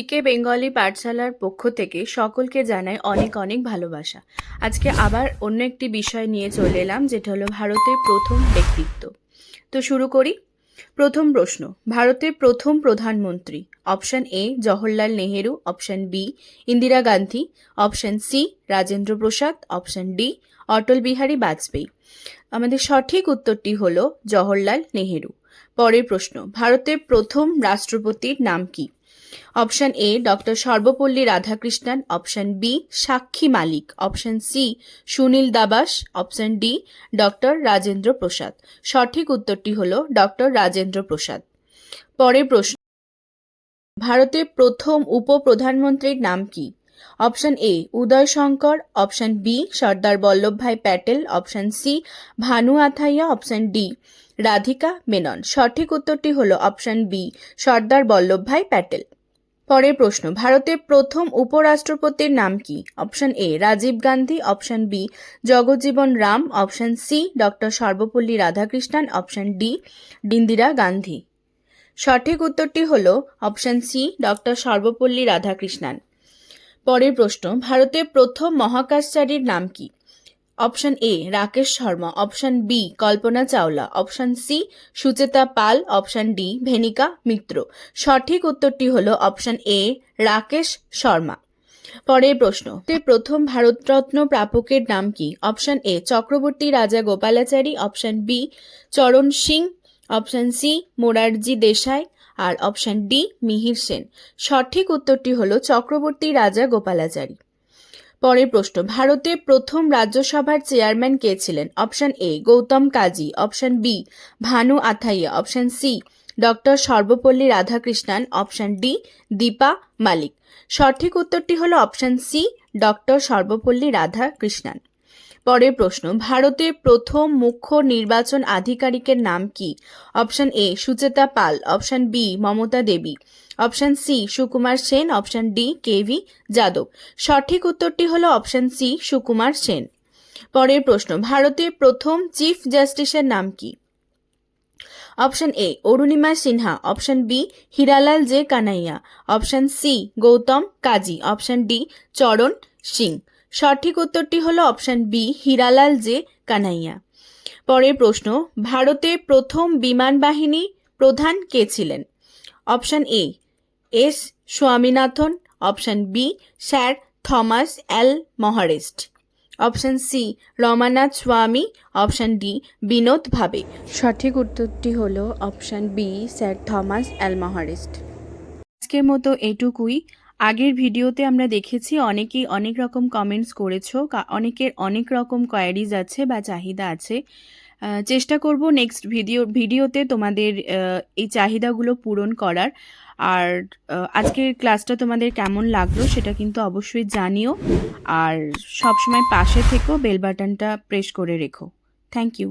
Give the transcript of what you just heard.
পিকে Bengali পাঠশালার পক্ষ থেকে সকলকে জানাই অনেক অনেক ভালোবাসা। আজকে আবার অন্য একটি বিষয় নিয়ে চলে এলাম, যেটা হলো ভারতের প্রথম ব্যক্তিত্ব। তো শুরু করি। প্রথম প্রশ্ন, ভারতের প্রথম প্রধানমন্ত্রী, option A, Jawaharlal Nehru, option B, Indira Gandhi, option C, Rajendra Prasad, option D, Atal Bihari Vajpayee. আমাদের সঠিক উত্তরটি হল জওহরলাল নেহেরু। পরের প্রশ্ন, ভারতের প্রথম রাষ্ট্রপতির নাম কি? Option A doctor Sarvepalli Radhakrishnan option B Sakshi Malik option C Sunil Dabas option D doctor Rajendra Prasad সঠিক উত্তরটি হল ডক্টর রাজেন্দ্র প্রসাদ পরের প্রশ্ন, ভারতের প্রথম উপপ্রধানমন্ত্রীর নাম কি? Option A Uday Shankar. Option B Sardar Vallabhbhai Patel. Option C Bhanu Athaiya. Option D Radhika Menon. সঠিক উত্তরটি হল অপশন বি সর্দার বল্লভভাই প্যাটেল। পরের প্রশ্ন, ভারতের প্রথম উপরাষ্ট্রপতির নাম কি? Option A Rajiv Gandhi. Option B Jagjivan Ram. Option C doctor Sarvepalli Radhakrishnan. Option D Indira Gandhi. সঠিক উত্তরটি হল option C doctor Sarvepalli Radhakrishnan. পরের প্রশ্ন, ভারতের প্রথম মহাকাশচারীর নাম কি? Option A, Rakesh Sharma, option B, Kalpana Chawla, option C, Sucheta Pal, option D, Venika Mitra. সঠিক উত্তরটি হল অপশন এ, রাকেশ শর্মা। পরের প্রশ্ন প্রথম ভারতরত্ন প্রাপকের নাম কি? অপশন এ, চক্রবর্তী রাজা Gopalachari, option B, Charan Singh, option C, Morarji Desai, আর অপশন ডি, মিহির সেন। সঠিক উত্তরটি হল চক্রবর্তী রাজা গোপালাচারী। পরের প্রশ্ন ভারতে প্রথম রাজ্যসভার চেয়ারম্যান কে ছিলেন? Option A, Gautam Kazi, option B, Bhanu Athaiya, option C, doctor Sarvepalli Radhakrishnan, option D, Deepa Malik. সঠিক উত্তরটি হল option C, doctor Sarvepalli Radhakrishnan. পরের প্রশ্ন, ভারতের প্রথম মুখ্য নির্বাচন আধিকারিকের নাম কি? Option A Sucheta Pal. Option B Mamata Devi. Option C Sukumar Sen. Option D K V Yadav. সঠিক উত্তরটি হলো অপশন সি সুকুমার সেন। পরের প্রশ্ন, ভারতের প্রথম চিফ জাস্টিসের নাম কি? Option A Arunima Sinha. Option B Hiralal J Kania. Option C Gautam Kazi. Option D Charan Singh. সঠিক উত্তরটি হলো option B Hiralal J Kania. পরের প্রশ্ন ভারতে প্রথম বিমান বাহিনী প্রধান কে ছিলেন? Option A S Swaminathan option B sir Thomas Elmhirst. Option C Ramanath Swami option D Vinod Bhave. সঠিক উত্তরটি হল option B sir Thomas Elmhirst. আজকের মতো এটুকুই। আগের ভিডিওতে আমরা দেখেছি অনেকেই অনেক রকম কমেন্টস করেছ অনেকের অনেক রকম কোয়ারিজ আছে বা চাহিদা আছে। চেষ্টা করব নেক্সট ভিডিও ভিডিওতে তোমাদের এই চাহিদাগুলো পূরণ করার। আর আজকের ক্লাসটা তোমাদের কেমন লাগল সেটা কিন্তু অবশ্যই জানিও। আর সবসময় পাশে থেকো বেল বাটনটা প্রেস করে রেখো। Thank you